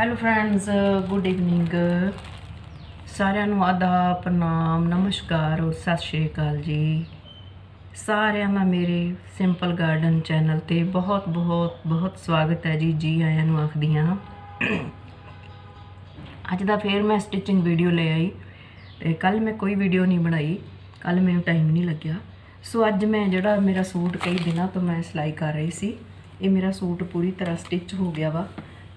Hello friends good evening ਸਾਰਿਆਂ ਨੂੰ ਆਦਾ ਪ੍ਰਣਾਮ, ਨਮਸਕਾਰ ਔਰ ਸਤਿ ਸ਼੍ਰੀ ਅਕਾਲ ਜੀ। ਸਾਰਿਆਂ ਦਾ ਮੇਰੇ ਸਿੰਪਲ ਗਾਰਡਨ ਚੈਨਲ ਤੇ ਬਹੁਤ ਬਹੁਤ ਬਹੁਤ ਸਵਾਗਤ ਹੈ ਜੀ ਜੀ ਆਇਆਂ ਨੂੰ ਆਖਦੀ ਹਾਂ ਅੱਜ ਦਾ ਫੇਰ ਮੈਂ ਸਟਿਚਿੰਗ ਵੀਡੀਓ ਲੈ ਆਈ ਤੇ ਕੱਲ ਮੈਂ ਕੋਈ ਵੀਡੀਓ ਨਹੀਂ ਬਣਾਈ। ਕੱਲ ਮੈਨੂੰ ਟਾਈਮ ਨਹੀਂ ਲੱਗਿਆ। ਸੋ ਅੱਜ ਮੈਂ ਜਿਹੜਾ ਮੇਰਾ ਸੂਟ ਕਈ ਦਿਨਾਂ ਤੋਂ ਮੈਂ ਸਿਲਾਈ ਕਰ ਰਹੀ ਸੀ, ਇਹ ਮੇਰਾ ਸੂਟ ਪੂਰੀ ਤਰ੍ਹਾਂ ਸਟਿਚ ਹੋ ਗਿਆ ਵਾ।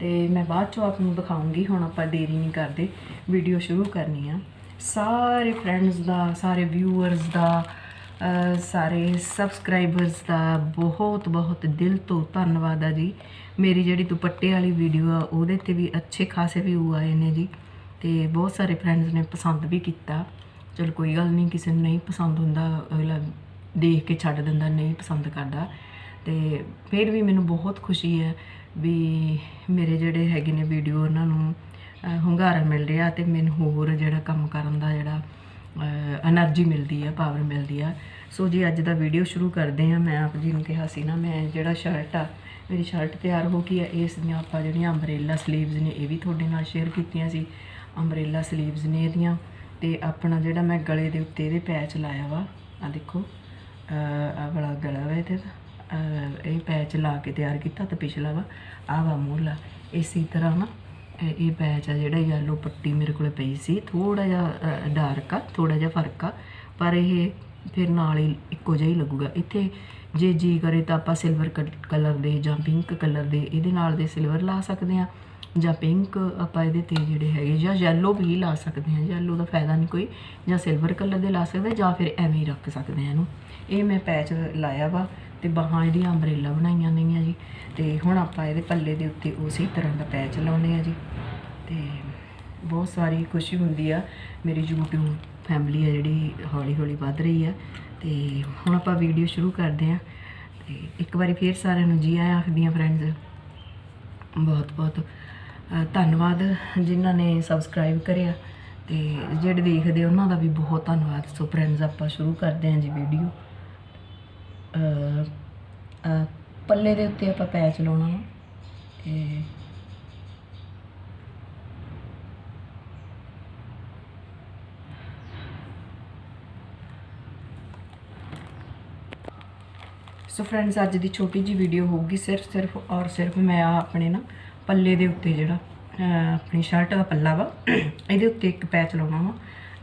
ਤੇ ਮੈਂ ਬਾਅਦ ਚੋਂ ਆਪ ਨੂੰ ਦਿਖਾਉਂਗੀ, ਹੁਣ ਆਪਾਂ ਦੇਰੀ ਨਹੀਂ ਕਰਦੇ ਵੀਡੀਓ ਸ਼ੁਰੂ ਕਰਨੀ ਆ। ਸਾਰੇ ਫਰੈਂਡਸ ਦਾ, ਸਾਰੇ ਵਿਊਅਰਸ ਦਾ ਸਾਰੇ ਸਬਸਕ੍ਰਾਈਬਰਸ ਦਾ ਬਹੁਤ ਬਹੁਤ ਦਿਲ ਤੋਂ ਧੰਨਵਾਦ ਆ ਜੀ। ਮੇਰੀ ਜਿਹੜੀ ਦੁਪੱਟੇ ਵਾਲੀ ਵੀਡੀਓ ਆ, ਉਹਦੇ ਤੇ ਵੀ ਅੱਛੇ ਖਾਸੇ ਵਿਊ ਆਏ ਨੇ ਜੀ। ਤੇ ਬਹੁਤ ਸਾਰੇ ਫਰੈਂਡਸ ਨੇ ਪਸੰਦ ਵੀ ਕੀਤਾ। ਚਲ ਕੋਈ ਗੱਲ ਨਹੀਂ, ਕਿਸੇ ਨੂੰ ਨਹੀਂ ਪਸੰਦ ਹੁੰਦਾ, ਅਗਲਾ ਦੇਖ ਕੇ ਛੱਡ ਦਿੰਦਾ, ਨਹੀਂ ਪਸੰਦ ਕਰਦਾ। ਤੇ ਫਿਰ ਵੀ ਮੈਨੂੰ ਬਹੁਤ ਖੁਸ਼ੀ ਹੈ ਵੀ ਮੇਰੇ ਜਿਹੜੇ ਹੈਗੇ ਨੇ ਵੀਡੀਓ, ਉਹਨਾਂ ਨੂੰ ਹੁੰਗਾਰਾ ਮਿਲ ਰਿਹਾ ਤੇ ਮੈਨੂੰ ਹੋਰ ਜਿਹੜਾ ਕੰਮ ਕਰਨ ਦਾ ਜਿਹੜਾ એનર્ਜੀ ਮਿਲਦੀ ਹੈ ਪਾਵਰ ਮਿਲਦੀ ਆ। ਸੋ ਜੀ, ਅੱਜ ਦਾ ਵੀਡੀਓ ਸ਼ੁਰੂ ਕਰਦੇ ਹਾਂ। ਮੈਂ ਆਪ ਜੀ ਨੂੰ ਕਿਹਾ ਸੀ ਨਾ, ਮੈਂ ਜਿਹੜਾ ਸ਼ਰਟ ਆ, ਮੇਰੀ ਸ਼ਰਟ ਤਿਆਰ ਹੋ ਗਈ ਆ। ਇਸ ਦੀਆਂ ਆਪਾਂ ਜਿਹੜੀਆਂ ਅੰਬਰੇਲਾ ਸਲੀਵਸ ਨੇ, ਇਹ ਵੀ ਤੁਹਾਡੇ ਨਾਲ ਸ਼ੇਅਰ ਕੀਤੀਆਂ ਸੀ। ਅੰਬਰੇਲਾ ਸਲੀਵਸ ਨੇ ਇਹਦੀਆਂ ਤੇ ਆਪਣਾ ਜਿਹੜਾ ਮੈਂ ਗਲੇ ਦੇ ਉੱਤੇ ਇਹਦੇ ਪੈਚ ਲਾਇਆ ਵਾ ਆ ਦੇਖੋ ਆ ਵਾਲਾ ਗਲਾ ਵਾ ਇਹਦੇ ਦਾ। ਇਹ ਪੈਚ ਲਾ ਕੇ ਤਿਆਰ ਕੀਤਾ ਤੇ ਪਿਛਲਾ ਵਾ, ਆਹ ਵਾ ਮੂਲਾ ਇਸੇ ਤਰ੍ਹਾਂ ਨਾ, ਇਹ ਇਹ ਪੈਚ ਆ ਜਿਹੜਾ ਯੈਲੋ ਪੱਟੀ ਮੇਰੇ ਕੋਲੇ ਪਈ ਸੀ। ਥੋੜਾ ਜਿਹਾ ਡਾਰਕ ਆ ਥੋੜਾ ਜਿਹਾ ਫ਼ਰਕ ਆ, ਪਰ ਇਹ ਫਿਰ ਨਾਲ ਹੀ ਇੱਕੋ ਜਿਹਾ ਹੀ ਲੱਗੂਗਾ। ਇੱਥੇ ਜੇ ਜੀ ਕਰੇ ਤਾਂ ਆਪਾਂ ਸਿਲਵਰ ਕਲਰ ਦੇ ਜਾਂ ਪਿੰਕ ਕਲਰ ਦੇ, ਇਹਦੇ ਨਾਲ ਦੇ ਸਿਲਵਰ ਲਾ ਸਕਦੇ ਆ। ਜਾਂ ਪਿੰਕ ਆਪਾਂ ਇਹਦੇ ਤੇ ਜਿਹੜੇ ਹੈਗੇ, ਜਾਂ ਯੈਲੋ ਵੀ ਲਾ ਸਕਦੇ ਹਾਂ। ਯੈਲੋ ਦਾ ਫਾਇਦਾ ਨਹੀਂ ਕੋਈ, ਜਾਂ ਸਿਲਵਰ ਕਲਰ ਦੇ ਲਾ ਸਕਦੇ ਜਾਂ ਫਿਰ ਐਵੇਂ ਹੀ ਰੱਖ ਸਕਦੇ ਹਾਂ ਇਹਨੂੰ। ਇਹ ਮੈਂ ਪੈਚ ਲਾਇਆ ਵਾ ਤੇ ਬਾਹਾਂ ਇਹਦੀਆਂ ਅੰਬਰੇਲਾ ਬਣਾਈਆਂ ਨੇਗੀਆਂ ਜੀ। ਤੇ ਹੁਣ ਆਪਾਂ ਇਹਦੇ ਪੱਲੇ ਦੇ ਉੱਤੇ ਉਸੇ ਤਰ੍ਹਾਂ ਦਾ ਪੈਚ ਲਾਉਨੇ ਆ ਜੀ। ਤੇ ਬਹੁਤ ਸਾਰੀ ਖੁਸ਼ੀ ਹੁੰਦੀ ਆ, ਮੇਰੀ YouTube ਫੈਮਿਲੀ ਆ ਜਿਹੜੀ ਹੌਲੀ ਹੌਲੀ ਵੱਧ ਰਹੀ ਆ। ਤੇ ਹੁਣ ਆਪਾਂ ਵੀਡੀਓ ਸ਼ੁਰੂ ਕਰਦੇ ਆ ਤੇ ਇੱਕ ਵਾਰੀ ਫੇਰ ਸਾਰਿਆਂ ਨੂੰ ਜੀ ਆਇਆਂ ਆਖਦੀਆਂ ਫਰੈਂਡਸ ਬਹੁਤ ਬਹੁਤ ਧੰਨਵਾਦ ਜਿਨ੍ਹਾਂ ਨੇ ਸਬਸਕ੍ਰਾਈਬ ਕਰਿਆ ਤੇ ਜਿਹੜੇ ਦੇਖਦੇ ਉਹਨਾਂ ਦਾ ਵੀ ਬਹੁਤ ਧੰਨਵਾਦ। ਸੋ ਫਰੈਂਡਸ ਆਪਾਂ ਸ਼ੁਰੂ ਕਰਦੇ ਹਾਂ ਜੀ ਵੀਡੀਓ ਪੱਲੇ ਦੇ ਉੱਤੇ ਆਪਾਂ ਪੈਚ ਲਾਉਣਾ ਵਾ ਤੇ ਸੋ ਫਰੈਂਡਸ ਅੱਜ ਦੀ ਛੋਟੀ ਜੀ ਵੀਡੀਓ ਹੋਊਗੀ ਸਿਰਫ ਸਿਰਫ ਔਰ ਸਿਰਫ ਮੈਂ ਆ ਆਪਣੇ ਨਾ ਪੱਲੇ ਦੇ ਉੱਤੇ ਜਿਹੜਾ ਆਪਣੀ ਸ਼ਰਟ ਦਾ ਪੱਲਾ ਵਾ, ਇਹਦੇ ਉੱਤੇ ਇੱਕ ਪੈਚ ਲਾਉਣਾ ਵਾ।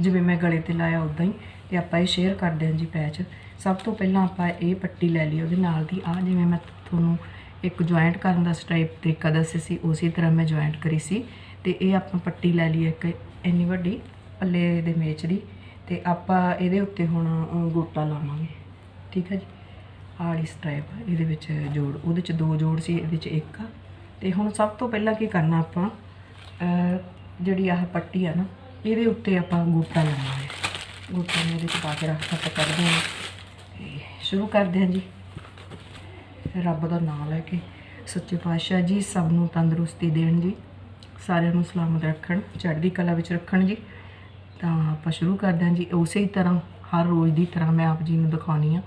ਜਿਵੇਂ ਮੈਂ ਗਲੇ ਤੇ ਲਾਇਆ ਉਦਾਂ ਹੀ, ਤੇ ਆਪਾਂ ਇਹ ਸ਼ੇਅਰ ਕਰਦੇ ਹਾਂ ਜੀ ਪੈਚ ਸਭ ਤੋਂ ਪਹਿਲਾਂ ਆਪਾਂ ਇਹ ਪੱਟੀ ਲੈ ਲਈ ਉਹਦੇ ਨਾਲ ਦੀ। ਆ ਜਿਵੇਂ ਮੈਂ ਤੁਹਾਨੂੰ ਇੱਕ ਜੁਆਇੰਟ ਕਰਨ ਦਾ ਸਟੈਪ ਤਰੀਕਾ ਦੱਸਿਆ ਸੀ, ਉਸੇ ਤਰ੍ਹਾਂ ਮੈਂ ਜੁਆਇੰਟ ਕਰੀ ਸੀ। ਤੇ ਇਹ ਆਪਾਂ ਪੱਟੀ ਲੈ ਲਈ ਇੱਕ ਇੰਨੀ ਵੱਡੀ ਪੱਲੇ ਦੇ ਮੇਚ ਦੀ। ਤੇ ਆਪਾਂ ਇਹਦੇ ਉੱਤੇ ਹੁਣ ਗੋਟਾ ਲਾਵਾਂਗੇ। ਠੀਕ ਹੈ ਜੀ? ਆਲੀ ਸਟ੍ਰਾਈਪ ਇਹਦੇ ਵਿੱਚ ਜੋੜ, ਉਹਦੇ ਚ ਦੋ ਜੋੜ ਸੀ, ਇਹਦੇ ਵਿੱਚ ਇੱਕ ਆ। ਤੇ ਹੁਣ ਸਭ ਤੋਂ ਪਹਿਲਾਂ ਕੀ ਕਰਨਾ ਆਪਾਂ ਜਿਹੜੀ ਆਹ ਪੱਟੀ ਆ ਨਾ, ਇਹਦੇ ਉੱਤੇ ਆਪਾਂ ਗੋਟਾ ਲਾਉਣਾ ਹੈ। ਗੋਟਾ ਨੂੰ ਇਹਦੇ ਚ ਪਾ ਕੇ ਰੱਖ ਆਪਾਂ ਕੱਢਦੇ ਹਾਂ। ਤੇ ਸ਼ੁਰੂ ਕਰਦੇ ਹਾਂ ਜੀ। ਰੱਬ ਦਾ ਨਾਮ ਲੈ ਕੇ। ਸੱਚੇ ਪਾਤਸ਼ਾਹ ਜੀ, ਸਭ ਨੂੰ ਤੰਦਰੁਸਤੀ ਦੇਣ ਜੀ। ਸਾਰਿਆਂ ਨੂੰ ਸਲਾਮਤ ਰੱਖਣ, ਚੜ੍ਹਦੀ ਕਲਾ ਵਿੱਚ ਰੱਖਣ ਜੀ। ਤਾਂ ਆਪਾਂ ਸ਼ੁਰੂ ਕਰਦੇ ਹਾਂ ਜੀ। ਉਸੇ ਹੀ ਤਰ੍ਹਾਂ, ਹਰ ਰੋਜ਼ ਦੀ ਤਰ੍ਹਾਂ ਮੈਂ ਆਪ ਜੀ ਨੂੰ ਦਿਖਾਉਣੀ ਆ।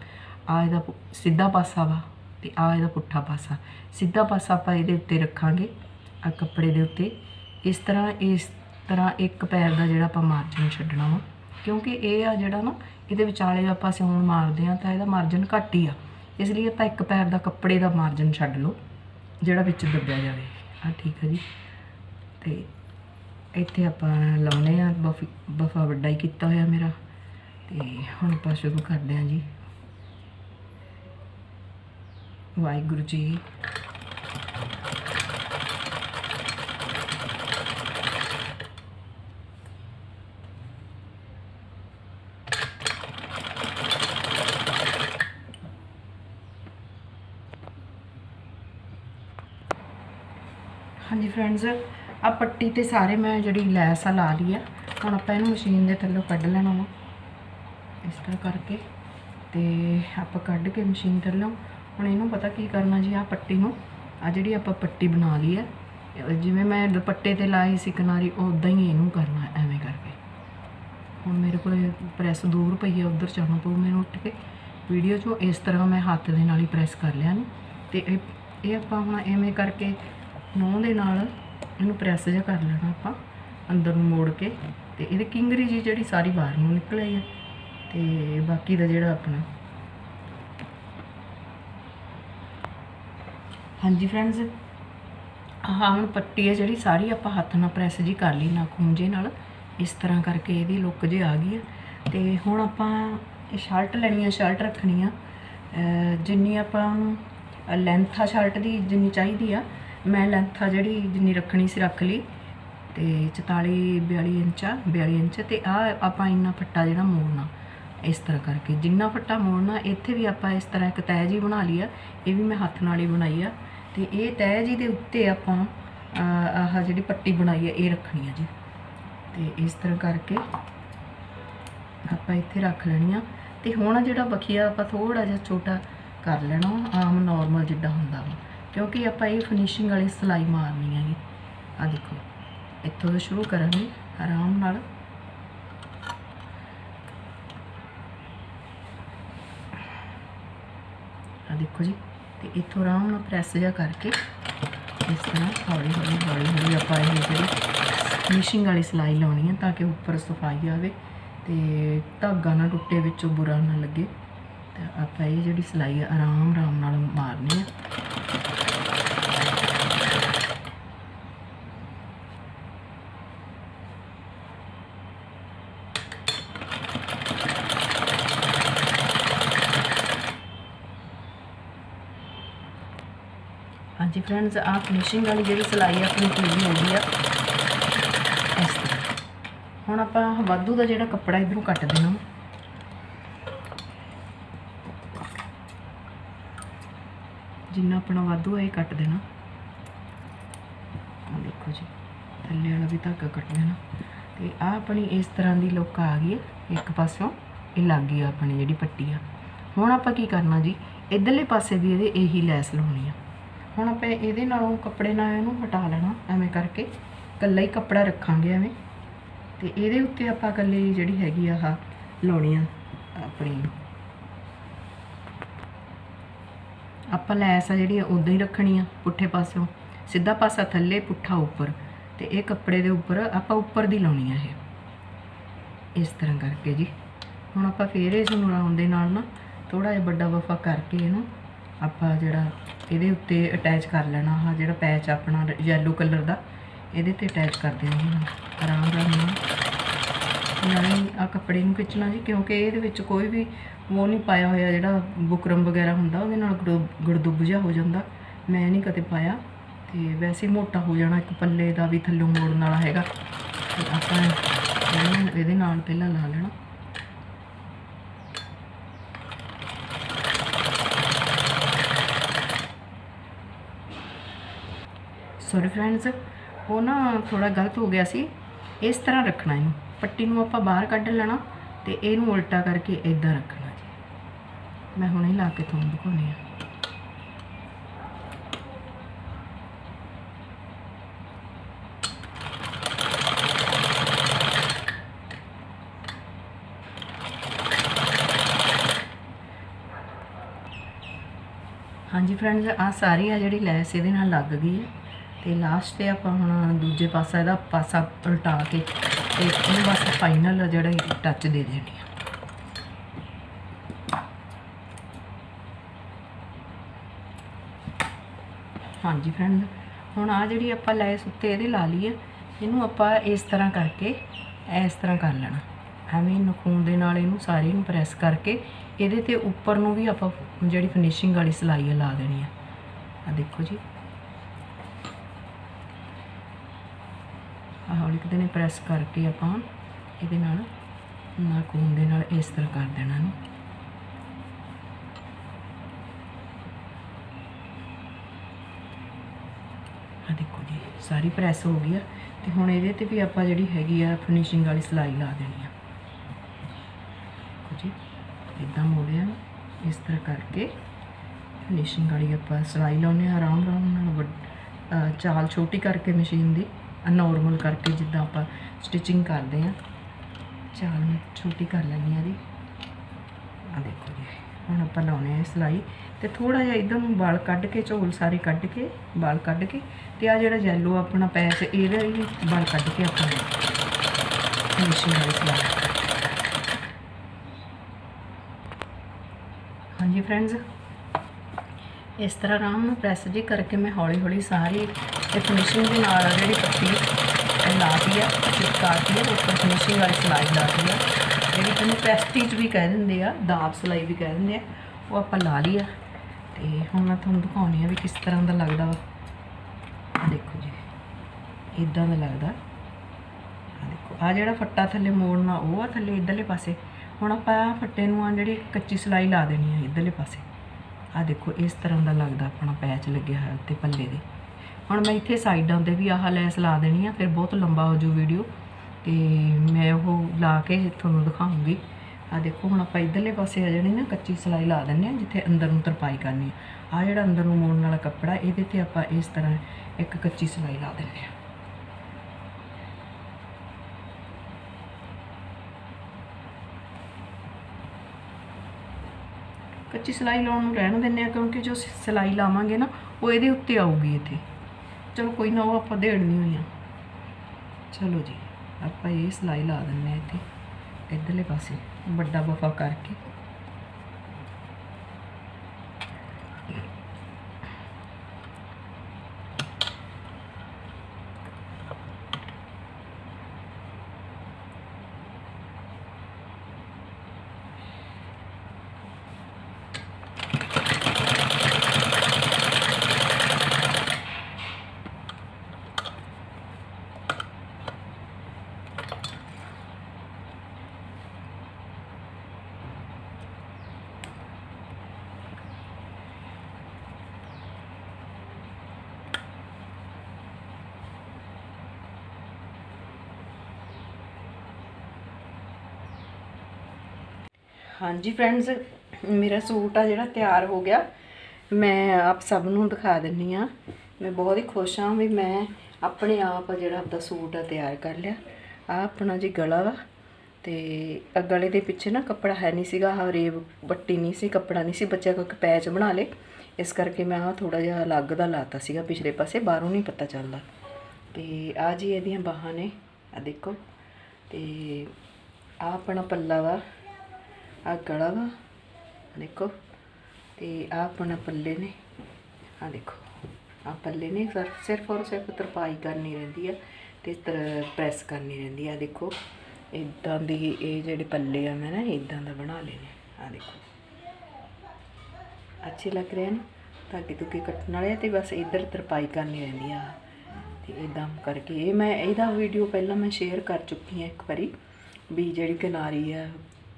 ਆ ਇਹਦਾ ਪੁ- ਸਿੱਧਾ ਪਾਸਾ ਵਾ। ਤੇ ਆ ਇਹਦਾ ਪੁੱਠਾ ਪਾਸਾ। ਸਿੱਧਾ ਪਾਸਾ ਆਪਾਂ ਇਹਦੇ ਉੱਤੇ ਰੱਖਾਂਗੇ ਆ ਕੱਪੜੇ ਦੇ ਉੱਤੇ। ਇਸ ਤਰ੍ਹਾਂ ਇਸ ਤਰ੍ਹਾਂ ਇੱਕ ਪੈਰ ਦਾ ਜਿਹੜਾ ਆਪਾਂ ਮਾਰਜਨ ਛੱਡਣਾ ਵਾ। ਕਿਉਂਕਿ ਇਹ ਆ ਜਿਹੜਾ ਨਾ, ਇਹਦੇ ਵਿਚਾਲੇ ਆਪਾਂ ਸਿਉਣ ਮਾਰਦੇ ਆ ਤਾਂ ਇਹਦਾ ਮਾਰਜਨ ਘੱਟ ਹੀ ਆ। ਇਸ ਲਈ ਆਪਾਂ ਇੱਕ ਪੈਰ ਦਾ ਕੱਪੜੇ ਦਾ ਮਾਰਜਨ ਛੱਡ ਲਓ, ਜਿਹੜਾ ਵਿੱਚ ਦੱਬਿਆ ਜਾਵੇ। ਆ ਠੀਕ ਹੈ ਜੀ। ਤੇ ਇੱਥੇ ਆਪਾਂ ਲਾਉਨੇ ਆ, ਬਫ ਬਫਾ ਵੱਡਾ ਹੀ ਕੀਤਾ ਹੋਇਆ ਮੇਰਾ। ਤੇ ਹੁਣ ਆਪਾਂ ਸ਼ੁਰੂ ਕਰਦੇ ਹਾਂ ਜੀ। ਵਾਹਿਗੁਰੂ ਜੀ। ਹਾਂਜੀ ਫਰੈਂਡਸ ਆ ਪੱਟੀ ਤੇ ਸਾਰੇ ਮੈਂ ਜਿਹੜੀ ਲੈਸ ਆ ਲਾ ਲਈ ਆ। ਹੁਣ ਆਪਾਂ ਇਹਨੂੰ ਮਸ਼ੀਨ ਦੇ ਥੱਲੋਂ ਕੱਢ ਲੈਣਾ ਵਾ। ਇਸ ਤਰ੍ਹਾਂ ਕਰਕੇ ਤੇ ਆਪਾਂ ਕੱਢ ਕੇ ਮਸ਼ੀਨ ਥੱਲੋਂ ਹੁਣ ਇਹਨੂੰ ਪਤਾ ਕੀ ਕਰਨਾ ਜੀ ਆ ਪੱਟੀ ਨੂੰ ਆ ਜਿਹੜੀ ਆਪਾਂ ਪੱਟੀ ਬਣਾ ਲਈ ਹੈ ਜਿਵੇਂ ਮੈਂ ਦੁਪੱਟੇ ਤੇ ਲਾਈ ਸੀ ਕਿਨਾਰੀ ਉਦਾਂ ਹੀ ਇਹਨੂੰ ਕਰਨਾ ਐਵੇਂ ਕਰਕੇ। ਹੁਣ ਮੇਰੇ ਕੋਲ ਪ੍ਰੈਸ ਦੂਰ ਪਈ ਹੈ ਉਧਰ ਜਾਣਾ ਪਊ ਮੈਨੂੰ ਉੱਠ ਕੇ। ਵੀਡੀਓ 'ਚੋਂ ਇਸ ਤਰ੍ਹਾਂ ਮੈਂ ਹੱਥ ਦੇ ਨਾਲ ਹੀ ਪ੍ਰੈਸ ਕਰ ਲਿਆ ਨੂੰ। ਤੇ ਇਹ ਇਹ ਆਪਾਂ ਹੁਣ ਐਵੇਂ ਕਰਕੇ ਨੋਹ ਦੇ ਨਾਲ ਇਹਨੂੰ ਪ੍ਰੈਸ ਜਿਹਾ ਕਰ ਲੈਣਾ ਆਪਾਂ, ਅੰਦਰ ਨੂੰ ਮੋੜ ਕੇ। ਤੇ ਇਹਦੇ ਕਿੰਗਰੀ ਜੀ ਜਿਹੜੀ ਸਾਰੀ ਬਾਹਰ ਨੂੰ ਨਿਕਲ ਆਈ ਹੈ ਤੇ ਬਾਕੀ ਦਾ ਜਿਹੜਾ ਆਪਣਾ ਹਾਂਜੀ ਫਰੈਂਡਸ ਹਾਂ ਹੁਣ ਪੱਟੀ ਹੈ ਜਿਹੜੀ, ਸਾਰੀ ਆਪਾਂ ਹੱਥ ਨਾਲ ਪ੍ਰੈਸ ਜੀ ਕਰ ਲਈ ਨਾ ਖੂੰਜੇ ਨਾਲ। ਇਸ ਤਰ੍ਹਾਂ ਕਰਕੇ ਇਹਦੀ ਲੁੱਕ ਜੇ ਆ ਗਈ ਹੈ ਤੇ ਹੁਣ ਆਪਾਂ ਇਹ ਸ਼ਰਟ ਲੈਣੀ ਹੈ ਸ਼ਰਟ ਰੱਖਣੀ ਆ। ਜਿੰਨੀ ਆਪਾਂ ਲੈਂਥ ਆ ਸ਼ਰਟ ਦੀ, ਜਿੰਨੀ ਚਾਹੀਦੀ ਆ। ਮੈਂ ਲੈਂਥ ਆ ਜਿਹੜੀ, ਜਿੰਨੀ ਰੱਖਣੀ ਸੀ ਰੱਖ ਲਈ। ਤੇ 44 42 ਇੰਚ ਆ 42 ਇੰਚ। ਤੇ ਆ ਆਪਾਂ ਇੰਨਾ ਫੱਟਾ ਜਿਹੜਾ ਮੋੜਨਾ। ਇਸ ਤਰ੍ਹਾਂ ਕਰਕੇ ਜਿੰਨਾ ਫੱਟਾ ਮੋੜਨਾ, ਇੱਥੇ ਵੀ ਆਪਾਂ ਇਸ ਤਰ੍ਹਾਂ ਇੱਕ ਤੈਅ ਜੀ ਬਣਾ ਲਈ ਆ। ਇਹ ਵੀ ਮੈਂ ਹੱਥ ਨਾਲ ਹੀ ਬਣਾਈ ਆ। ਤੇ ਇਹ ਤਹਿ ਜੀ ਦੇ ਉੱਤੇ ਆਪਾਂ ਆਹ ਜਿਹੜੀ ਪੱਟੀ ਬਣਾਈ ਹੈ ਇਹ ਰੱਖਣੀ ਹੈ ਜੀ। ਤੇ ਇਸ ਤਰ੍ਹਾਂ ਕਰਕੇ ਆਪਾਂ ਇੱਥੇ ਰੱਖ ਲੈਣੀ ਆ। ਤੇ ਹੁਣ ਜਿਹੜਾ ਬਖੀਆ ਆਪਾਂ ਥੋੜਾ ਜਿਹਾ ਛੋਟਾ ਕਰ ਲੈਣਾ, ਆਮ ਨਾਰਮਲ ਜਿੱਦਾਂ ਹੁੰਦਾ ਵਾ। ਕਿਉਂਕਿ ਆਪਾਂ ਇਹ ਫਿਨਿਸ਼ਿੰਗ ਵਾਲੀ ਸਲਾਈ ਮਾਰਨੀ ਹੈਗੀ ਆ ਦੇਖੋ, ਇੱਥੋਂ ਤੋਂ ਸ਼ੁਰੂ ਕਰਾਂਗੇ, ਆਰਾਮ ਨਾਲ। ਆ ਦੇਖੋ ਜੀ। ਤੇ ਇੱਥੋਂ ਆਰਾਮ ਨਾਲ ਪ੍ਰੈਸ ਜਿਹਾ ਕਰਕੇ ਇਸ ਤਰ੍ਹਾਂ ਹੌਲੀ ਹੌਲੀ ਹੌਲੀ ਹੌਲੀ ਆਪਾਂ ਇਹ ਜਿਹੜੀ ਫਿਨਿਸ਼ਿੰਗ ਵਾਲੀ ਸਲਾਈ ਲਾਉਣੀ ਹੈ ਤਾਂ ਕਿ ਉੱਪਰ ਸਫ਼ਾਈ ਆਵੇ ਤੇ ਧਾਗਾ ਨਾ ਟੁੱਟੇ ਵਿੱਚੋਂ ਬੁਰਾ ਨਾ ਲੱਗੇ ਤਾਂ ਆਪਾਂ ਇਹ ਜਿਹੜੀ ਸਲਾਈ ਆਰਾਮ ਆਰਾਮ ਨਾਲ ਮਾਰਨੀ ਹੈ ਹਾਂਜੀ ਫਰੈਂਡਸ ਆਹ ਫਿਨਿਸ਼ਿੰਗ ਵਾਲੀ ਜਿਹੜੀ ਸਲਾਈ ਆਪਣੀ ਪੂਰੀ ਹੋ ਗਈ ਆ। ਇਸ ਤਰ੍ਹਾਂ। ਹੁਣ ਆਪਾਂ ਵਾਧੂ ਦਾ ਜਿਹੜਾ ਕੱਪੜਾ ਇਧਰੋਂ ਕੱਟ ਦੇਣਾ ਜਿੰਨਾ ਆਪਣਾ ਵਾਧੂ ਹੈ ਇਹ ਕੱਟ ਦੇਣਾ। ਆ ਦੇਖੋ ਜੀ, ਥੱਲੇ ਵਾਲਾ ਵੀ ਧਾਗਾ ਕੱਟ ਦੇਣਾ। ਤੇ ਆ ਆਪਣੀ ਇਸ ਤਰ੍ਹਾਂ ਦੀ ਲੁੱਕ ਆ ਗਈ ਹੈ, ਇੱਕ ਪਾਸਿਓਂ ਇਹ ਲੱਗ ਗਈ ਆਪਣੀ ਜਿਹੜੀ ਪੱਟੀ ਆ। ਹੁਣ ਆਪਾਂ ਕੀ ਕਰਨਾ ਜੀ, ਇਧਰਲੇ ਪਾਸੇ ਵੀ ਇਹਦੇ ਇਹੀ ਲੈਸ ਲਾਉਣੀ ਆ। ਹੁਣ ਆਪਾਂ ਇਹਦੇ ਨਾਲੋਂ ਕੱਪੜੇ ਨਾਲ ਇਹਨੂੰ ਹਟਾ ਲੈਣਾ, ਐਵੇਂ ਕਰਕੇ। ਕੱਲਾ ਹੀ ਕੱਪੜਾ ਰੱਖਾਂਗੇ ਐਵੇਂ। ਤੇ ਇਹਦੇ ਉੱਤੇ ਆਪਾਂ ਕੱਲੀ ਜਿਹੜੀ ਹੈਗੀ ਆ ਆਹ ਲਾਉਣੀ ਆ ਆਪਣੀ। ਆਪਾਂ ਲੈਸ ਆ ਜਿਹੜੀ ਉਦਾਂ ਹੀ ਰੱਖਣੀ ਆ ਪੁੱਠੇ ਪਾਸਿਓਂ। ਸਿੱਧਾ ਪਾਸਾ ਥੱਲੇ, ਪੁੱਠਾ ਉੱਪਰ। ਤੇ ਇਹ ਕੱਪੜੇ ਦੇ ਉੱਪਰ ਆਪਾਂ ਉੱਪਰ ਦੀ ਲਾਉਣੀ ਆ ਇਹ। ਇਸ ਤਰ੍ਹਾਂ ਕਰਕੇ ਜੀ। ਹੁਣ ਆਪਾਂ ਫੇਰ ਇਸ ਨੂੰ ਰਾਉਂਡ ਦੇ ਨਾਲ ਨਾ ਥੋੜਾ ਜਿਹਾ ਵੱਡਾ ਵਫਾ ਕਰਕੇ ਇਹਨੂੰ ਆਪਾਂ ਜਿਹੜਾ ਇਹਦੇ ਉੱਤੇ ਅਟੈਚ ਕਰ ਲੈਣਾ ਆਹ ਜਿਹੜਾ ਪੈਚ ਆਪਣਾ ਯੈਲੋ ਕਲਰ ਦਾ, ਇਹਦੇ ਤੇ ਅਟੈਚ ਕਰ ਦੇਣਾ ਹੁਣ, ਆਰਾਮ ਆਰਾਮ ਨਾਲ ਨਾਲੇ ਆ ਕੱਪੜੇ ਨੂੰ ਖਿੱਚਣਾ ਜੀ, ਕਿਉਂਕਿ ਇਹਦੇ ਵਿੱਚ ਕੋਈ ਵੀ ਉਹ ਨਹੀਂ ਪਾਇਆ ਹੋਇਆ, ਜਿਹੜਾ ਬੁਕਰਮ ਵਗੈਰਾ ਹੁੰਦਾ, ਉਹਦੇ ਨਾਲ ਗੁੜ- ਗੁੜਦੁੱਬ ਜਿਹਾ ਹੋ ਜਾਂਦਾ। ਮੈਂ ਨਹੀਂ ਕਦੇ ਪਾਇਆ, ਤੇ ਵੈਸੇ ਮੋਟਾ ਹੋ ਜਾਣਾ, ਇੱਕ ਪੱਲੇ ਦਾ ਵੀ ਥੱਲੋਂ ਮੋੜਨ ਵਾਲਾ ਹੈਗਾ। ਤੇ ਆਪਾਂ ਇਹਦੇ ਨਾਲ ਪਹਿਲਾਂ ਲਾ ਲੈਣਾ। ਸੌਰੀ ਫਰੈਂਡਸ ਉਹ ਨਾ ਥੋੜਾ ਗਲਤ ਹੋ ਗਿਆ ਸੀ। ਇਸ ਤਰ੍ਹਾਂ ਰੱਖਣਾ ਇਹਨੂੰ। ਪੱਟੀ ਨੂੰ ਆਪਾਂ ਬਾਹਰ ਕੱਢ ਲੈਣਾ ਤੇ ਇਹਨੂੰ ਉਲਟਾ ਕਰਕੇ ਇਦਾਂ ਰੱਖਣਾ ਜੀ। ਮੈਂ ਹੁਣੇ ਲਾ ਕੇ ਤੁਹਾਨੂੰ ਦਿਖਾਉਣੀ ਆ ਹਾਂਜੀ ਫਰੈਂਡਸ ਆ ਸਾਰੀ ਆ ਜਿਹੜੀ ਲੈਸ ਇਹਦੇ ਨਾਲ ਲੱਗ ਗਈ ਹੈ। ਤੇ ਲਾਸਟ ਤੇ ਆਪਾਂ ਹੁਣ ਦੂਜੇ ਪਾਸਾ ਇਹਦਾ ਪਾਸਾ ਉਲਟਾ ਕੇ ਤੇ ਇਹਨੂੰ ਬਸ ਫਾਈਨਲ ਜਿਹੜਾ ਟੱਚ ਦੇ ਦੇਣੀ ਆ। ਹਾਂਜੀ ਫਰੈਂਡ ਹੁਣ ਆ ਜਿਹੜੀ ਆਪਾਂ ਲੈਸ ਉੱਤੇ ਇਹਦੇ ਲਾ ਲਈ ਹੈ ਇਹਨੂੰ ਆਪਾਂ ਇਸ ਤਰ੍ਹਾਂ ਕਰਕੇ ਇਸ ਤਰ੍ਹਾਂ ਕਰ ਲੈਣਾ। ਐਵੇਂ ਨਖੂਨ ਦੇ ਨਾਲ ਇਹਨੂੰ ਸਾਰੇ ਨੂੰ ਪ੍ਰੈਸ ਕਰਕੇ ਇਹਦੇ ਤੇ ਉੱਪਰ ਨੂੰ ਵੀ ਆਪਾਂ ਜਿਹੜੀ ਫਿਨਿਸ਼ਿੰਗ ਵਾਲੀ ਸਲਾਈ ਹੈ ਲਾ ਦੇਣੀ ਆ। ਆ ਦੇਖੋ ਜੀ। ਆਹ ਹੌਲੀ ਨੇ ਪ੍ਰੈਸ ਕਰਕੇ ਆਪਾਂ ਇਹਦੇ ਨਾਲ ਨਾਖੂਨ ਦੇ ਨਾਲ ਇਸ ਤਰ੍ਹਾਂ ਕਰ ਦੇਣਾ ਇਹਨੂੰ। ਆ ਦੇਖੋ ਜੀ, ਸਾਰੀ ਪ੍ਰੈਸ ਹੋ ਗਈ ਆ ਤੇ ਹੁਣ ਇਹਦੇ ਤੇ ਵੀ ਆਪਾਂ ਜਿਹੜੀ ਹੈਗੀ ਆ ਫਿਨਿਸ਼ਿੰਗ ਵਾਲੀ ਸਲਾਈ ਲਾ ਦੇਣੀ ਆ। ਦੇਖੋ ਜੀ ਇਦਾਂ ਮੋੜਿਆ ਇਸ ਤਰ੍ਹਾਂ ਕਰਕੇ ਫਿਨਿਸ਼ਿੰਗ ਵਾਲੀ ਆਪਾਂ ਸਲਾਈ ਲਾਉਨੇ ਆ ਆਰਾਮ ਆਰਾਮ ਨਾਲ ਵੱਡ- ਚਾਲ ਛੋਟੀ ਕਰਕੇ ਮਸ਼ੀਨ ਦੀ। ਨੋਰਮਲ ਕਰਕੇ ਜਿੱਦਾਂ ਆਪਾਂ ਸਟਿਚਿੰਗ ਕਰਦੇ ਆ ਚਾਲ ਮੈਂ ਛੋਟੀ ਕਰ ਲੈਣੀ ਆ ਦੀ ਆ ਦੇਖੋ ਜੀ, ਹੁਣ ਆਪਾਂ ਲਾਉਣੇ ਆ ਸਲਾਈ। ਤੇ ਥੋੜਾ ਜਿਹਾ ਇਧਰ ਨੂੰ ਵਾਲ ਕੱਢ ਕੇ, ਝੋਲ ਸਾਰੇ ਕੱਢ ਕੇ, ਵਾਲ ਕੱਢ ਕੇ ਤੇ ਆ ਜਿਹੜਾ ਯੈਲੋ ਆਪਣਾ ਪੈਚ ਇਹਦਾ ਹੀ ਵਾਲ ਕੱਢ ਕੇ ਆਪਾਂ ਫਿਨਿਸ਼ਿੰਗ ਵਾਲੀ ਸਲਾਈ। ਹਾਂਜੀ ਫਰੈਂਡਸ ਇਸ ਤਰ੍ਹਾਂ ਆਰਾਮ ਨਾਲ ਪ੍ਰੈਸ ਜੀ ਕਰਕੇ ਮੈਂ ਹੌਲੀ ਹੌਲੀ ਸਾਰੀ ਇਹ ਫਿਨਿਸ਼ਿੰਗ ਦੇ ਨਾਲ ਜਿਹੜੀ ਪੱਟੀ ਇਹ ਲਾਤੀ ਆ ਚਿਪਕਾਤੀ ਆ ਉੱਪਰ ਫਿਨਿਸ਼ਿੰਗ ਵਾਲੀ ਸਲਾਈ ਲਾਤੀ ਆ। ਜਿਹੜੀ ਤੁਹਾਨੂੰ ਪ੍ਰੈਸਟੀਜ ਵੀ ਕਹਿ ਦਿੰਦੇ ਆ, ਦਾਬ ਸਲਾਈ ਵੀ ਕਹਿ ਦਿੰਦੇ ਆ, ਉਹ ਆਪਾਂ ਲਾ ਲਈ ਆ। ਤੇ ਹੁਣ ਮੈਂ ਤੁਹਾਨੂੰ ਦਿਖਾਉਣੀ ਆ ਵੀ ਕਿਸ ਤਰ੍ਹਾਂ ਦਾ ਲੱਗਦਾ ਵਾ। ਦੇਖੋ ਜੀ ਇਦਾਂ ਦਾ ਲੱਗਦਾ। ਆ ਦੇਖੋ ਆ ਜਿਹੜਾ ਫੱਟਾ ਥੱਲੇ ਮੋੜਨਾ, ਉਹ ਆ ਥੱਲੇ ਇਧਰਲੇ ਪਾਸੇ। ਹੁਣ ਆਪਾਂ ਫੱਟੇ ਨੂੰ ਆ ਜਿਹੜੀ ਕੱਚੀ ਸਲਾਈ ਲਾ ਦੇਣੀ ਆ ਇਧਰਲੇ ਪਾਸੇ। ਆ ਦੇਖੋ, ਇਸ ਤਰ੍ਹਾਂ ਦਾ ਲੱਗਦਾ ਆਪਣਾ ਪੈਚ ਲੱਗਿਆ ਹੋਇਆ ਉੱਤੇ ਪੱਲੇ ਦੇ। ਹੁਣ ਮੈਂ ਇੱਥੇ ਸਾਈਡਾਂ ਤੇ ਵੀ ਆਹ ਲੈਸ ਲਾ ਦੇਣੀ ਆ, ਫਿਰ ਬਹੁਤ ਲੰਬਾ ਹੋ ਜੂ ਵੀਡੀਓ ਤੇ ਮੈਂ ਉਹ ਲਾ ਕੇ ਤੁਹਾਨੂੰ ਦਿਖਾਉਂਗੀ। ਆ ਦੇਖੋ, ਹੁਣ ਆਪਾਂ ਇਧਰਲੇ ਪਾਸੇ ਆ ਜਾਣੀ ਨਾ, ਕੱਚੀ ਸਲਾਈ ਲਾ ਦਿੰਨੇ ਆ ਜਿੱਥੇ ਅੰਦਰ ਨੂੰ ਤਰਪਾਈ ਕਰਨੀ ਆ। ਆ ਜਿਹੜਾ ਅੰਦਰ ਨੂੰ ਮੋੜਨ ਵਾਲਾ ਕੱਪੜਾ, ਇਹਦੇ ਤੇ ਆਪਾਂ ਇਸ ਤਰ੍ਹਾਂ ਇੱਕ ਕੱਚੀ ਸਲਾਈ ਲਾ ਦਿੰਨੇ ਆ ਕੱਚੀ ਸਲਾਈ ਲਾਉਣ ਨੂੰ ਰਹਿਣ ਦਿੰਨੇ ਆ ਕਿਉਂਕਿ ਜੋ ਸ- ਸਲਾਈ ਲਾਵਾਂਗੇ ਨਾ, ਉਹ ਇਹਦੇ ਉੱਤੇ ਆਊਗੀ ਇੱਥੇ। ਚਲੋ ਕੋਈ ਨਾ ਉਹ ਆਪਾਂ ਦੇੜਨੀ ਹੋਈ ਆ। ਚਲੋ ਜੀ, ਆਪਾਂ ਇਹ ਸਲਾਈ ਲਾ ਦਿੰਨੇ ਆ ਇੱਥੇ, ਇੱਧਰਲੇ ਪਾਸੇ, ਵੱਡਾ ਬਫਾ ਕਰਕੇ। ਹਾਂਜੀ ਫਰੈਂਡਸ ਮੇਰਾ ਸੂਟ ਆ ਜਿਹੜਾ ਤਿਆਰ ਹੋ ਗਿਆ। ਮੈਂ ਆਪ ਸਭ ਨੂੰ ਦਿਖਾ ਦਿੰਨੀ ਆ। ਮੈਂ ਬਹੁਤ ਹੀ ਖੁਸ਼ ਹਾਂ ਵੀ ਮੈਂ ਆਪਣੇ ਆਪ ਜਿਹੜਾ ਆਪਦਾ ਸੂਟ ਆ ਤਿਆਰ ਕਰ ਲਿਆ। ਆ ਆਪਣਾ ਜੀ ਗਲਾ ਵਾ ਤੇ ਆਹ ਗਲੇ ਦੇ ਪਿੱਛੇ ਨਾ ਕੱਪੜਾ ਹੈ ਨਹੀਂ ਸੀਗਾ, ਆਹ ਰੇਬ ਬੱਟੀ ਨਹੀਂ ਸੀ, ਕੱਪੜਾ ਨਹੀਂ ਸੀ, ਬੱਚਿਆਂ ਕੋਲ ਪੈਚ ਬਣਾ ਲੇ ਇਸ ਕਰਕੇ ਮੈਂ ਆ ਥੋੜਾ ਜਿਹਾ ਅਲੱਗ ਦਾ ਲਾਤਾ ਸੀਗਾ ਪਿਛਲੇ ਪਾਸੇ, ਬਾਹਰੋਂ ਨਹੀਂ ਪਤਾ ਚੱਲਦਾ। ਤੇ ਆ ਜੀ ਇਹਦੀਆਂ ਬਾਹਾਂ ਨੇ, ਆ ਦੇਖੋ। ਤੇ ਆ ਆਪਣਾ ਪੱਲਾ ਵਾ। ਆ ਗਲਾ ਵਾ ਦੇਖੋ, ਤੇ ਆ ਆਪਣਾ ਪੱਲੇ ਨੇ ਆ ਦੇਖੋ ਆ ਪੱਲੇ ਨੇ ਸਿਰਫ ਸਿਰਫ ਔਰ ਸਿਰਫ ਤਰਪਾਈ ਕਰਨੀ ਰਹਿੰਦੀ ਆ ਤੇ ਪ੍ਰੈਸ ਕਰਨੀ ਰਹਿੰਦੀ ਆ ਦੇਖੋ ਇਦਾਂ ਦੀ ਇਹ ਜਿਹੜੇ ਪੱਲੇ ਆ ਮੈਂ ਨਾ ਇਦਾਂ ਦਾ ਬਣਾ ਲੈਣੇ ਨੇ ਆ ਦੇਖੋ। ਅੱਛੇ ਲੱਗ ਰਹੇ ਨੇ, ਧਾਗੇ ਧੁਗੇ ਕੱਟਣ ਵਾਲੇ ਆ ਤੇ ਬਸ ਇੱਧਰ ਤਰਪਾਈ ਕਰਨੀ ਰਹਿੰਦੀ ਆ, ਤੇ ਇਦਾਂ ਕਰਕੇ ਇਹ ਮੈਂ, ਇਹਦਾ ਵੀਡੀਓ ਪਹਿਲਾਂ ਮੈਂ ਸ਼ੇਅਰ ਕਰ ਚੁੱਕੀ ਹਾਂ ਇੱਕ ਵਾਰੀ, ਵੀ ਜਿਹੜੀ ਕਿਨਾਰੀ ਆ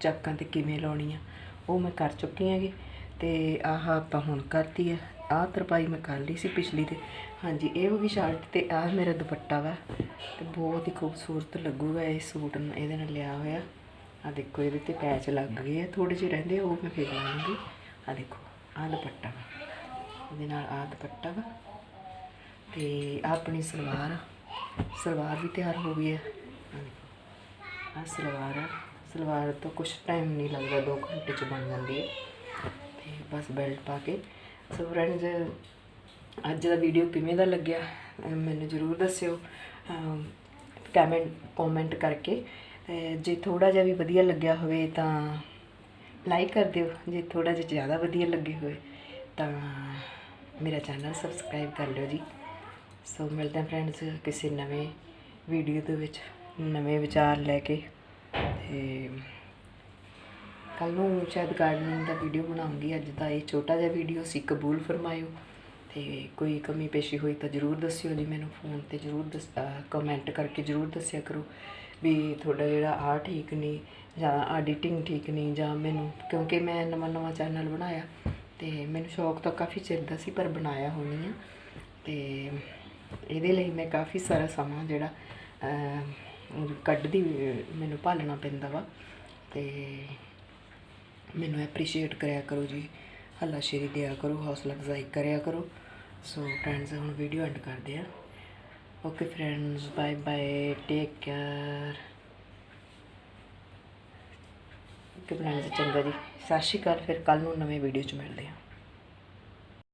ਚਾਕਾਂ ਤੇ ਕਿਵੇਂ ਲਾਉਣੀ ਆ ਉਹ ਮੈਂ ਕਰ ਚੁੱਕੀ ਹੈਗੀ। ਤੇ ਆਹ ਆਪਾਂ ਹੁਣ ਕਰਤੀ ਆ, ਆਹ ਤਰਪਾਈ ਮੈਂ ਕਰ ਲਈ ਸੀ ਪਿਛਲੀ ਤੇ। ਹਾਂਜੀ, ਇਹ ਹੋ ਗਈ ਸ਼ਰਟ ਤੇ ਆਹ ਮੇਰਾ ਦੁਪੱਟਾ ਵਾ। ਤੇ ਬਹੁਤ ਹੀ ਖੂਬਸੂਰਤ ਲੱਗੂਗਾ ਇਹ ਸੂਟ ਇਹਦੇ ਨਾਲ ਲਿਆ ਹੋਇਆ। ਆ ਦੇਖੋ, ਇਹਦੇ ਤੇ ਪੈਚ ਲੱਗ ਗਏ ਆ ਥੋੜੇ ਜਿਹੇ ਰਹਿੰਦੇ, ਉਹ ਮੈਂ ਫੇਰ ਲਾਉਂਗੀ ਆ ਦੇਖੋ, ਆਹ ਦੁਪੱਟਾ ਵਾ। ਇਹਦੇ ਨਾਲ ਆਹ ਦੁਪੱਟਾ ਵਾ। ਤੇ ਆਹ ਆਪਣੀ ਸਲਵਾਰ ਸਲਵਾਰ ਵੀ ਤਿਆਰ ਹੋ ਗਈ ਹੈ ਆਹ ਆਹ ਸਲਵਾਰ ਆ। ਸਲਵਾਰ ਤੋਂ ਕੁਝ ਟਾਈਮ ਨਹੀਂ ਲੱਗਦਾ 2 ਘੰਟੇ ਚ ਬਣ ਜਾਂਦੀ ਹੈ। ਤੇ ਬਸ ਬੈਲਟ ਪਾ ਕੇ। ਸੋ ਫਰੈਂਡਸ ਅੱਜ ਦਾ ਵੀਡੀਓ ਕਿਵੇਂ ਦਾ ਲੱਗਿਆ ਮੈਨੂੰ ਜ਼ਰੂਰ ਦੱਸਿਓ। ਕਮੈਂਟ ਕਮੈਂਟ ਕਰਕੇ। ਜੇ ਥੋੜਾ ਜਿਹਾ ਵੀ ਵਧੀਆ ਲੱਗਿਆ ਹੋਵੇ ਤਾਂ ਲਾਈਕ ਕਰ ਦਿਓ। ਜੇ ਥੋੜਾ ਜਿਹਾ ਜ਼ਿਆਦਾ ਵਧੀਆ ਲੱਗੇ ਹੋਵੇ ਤਾਂ ਮੇਰਾ ਚੈਨਲ ਸਬਸਕ੍ਰਾਈਬ ਕਰ ਲਿਓ ਜੀ। ਸੋ ਮਿਲਦੇ ਹਾਂ ਫਰੈਂਡਸ ਕਿਸੇ ਨਵੇਂ ਵੀਡੀਓ ਦੇ ਵਿੱਚ, ਨਵੇਂ ਵਿਚਾਰ ਲੈ ਕੇ। ਤੇ ਕੱਲ ਨੂੰ ਸ਼ਾਇਦ ਗਾਰਡਨਿੰਗ ਦਾ ਵੀਡੀਓ ਬਣਾਉਂਗੀ। ਅੱਜ ਦਾ ਇਹ ਛੋਟਾ ਜਿਹਾ ਵੀਡੀਓ ਸੀ, ਕਬੂਲ ਫਰਮਾਇਓ। ਤੇ ਕੋਈ ਕਮੀ ਪੇਸ਼ੀ ਹੋਈ ਤਾਂ ਜਰੂਰ ਦੱਸਿਓ ਜੀ ਮੈਨੂੰ ਫੋਨ ਤੇ ਜਰੂਰ ਦੱਸ ਕਮੈਂਟ ਕਰਕੇ ਜਰੂਰ ਦੱਸਿਆ ਕਰੋ ਵੀ ਤੁਹਾਡਾ ਜਿਹੜਾ ਆ ਠੀਕ ਨਹੀਂ ਜਾਂ ਐਡੀਟਿੰਗ ਠੀਕ ਨਹੀਂ ਜਾਂ ਮੈਨੂੰ, ਕਿਉਂਕਿ ਮੈਂ ਨਵਾਂ ਨਵਾਂ ਚੈਨਲ ਬਣਾਇਆ ਤੇ ਮੈਨੂੰ ਸ਼ੌਕ ਤਾਂ ਕਾਫੀ ਚਿਰ ਦਾ ਸੀ ਪਰ ਬਣਾਇਆ ਹੋਣੀ ਆ। ਤੇ ਇਹਦੇ ਲਈ ਮੈਂ ਕਾਫੀ ਸਾਰਾ ਸਮਾਂ ਜਿਹੜਾ ਕੱਢਦੀ, ਮੈਨੂੰ ਭਾਲਣਾ ਪੈਂਦਾ ਵਾ ਤੇ ਮੈਨੂੰ ਐਪਰੀਸ਼ੀਏਟ ਕਰਿਆ ਕਰੋ ਜੀ, ਹੱਲਾਸ਼ੇਰੀ ਦਿਆ ਕਰੋ, ਹੌਸਲਾ ਅਫਜ਼ਾਈ ਕਰਿਆ ਕਰੋ। ਸੋ ਫਰੈਂਡਸ ਹੁਣ ਵੀਡੀਓ ਐਂਡ ਕਰਦੇ ਆ okay friends bye bye take care okay friends ਤੇ ਚੰਗਾ ਜੀ, ਸਤਿ ਸ਼੍ਰੀ ਅਕਾਲ, ਫਿਰ ਕੱਲ ਨੂੰ ਨਵੇਂ ਵੀਡੀਓ 'ਚ ਮਿਲਦੇ ਹਾਂ।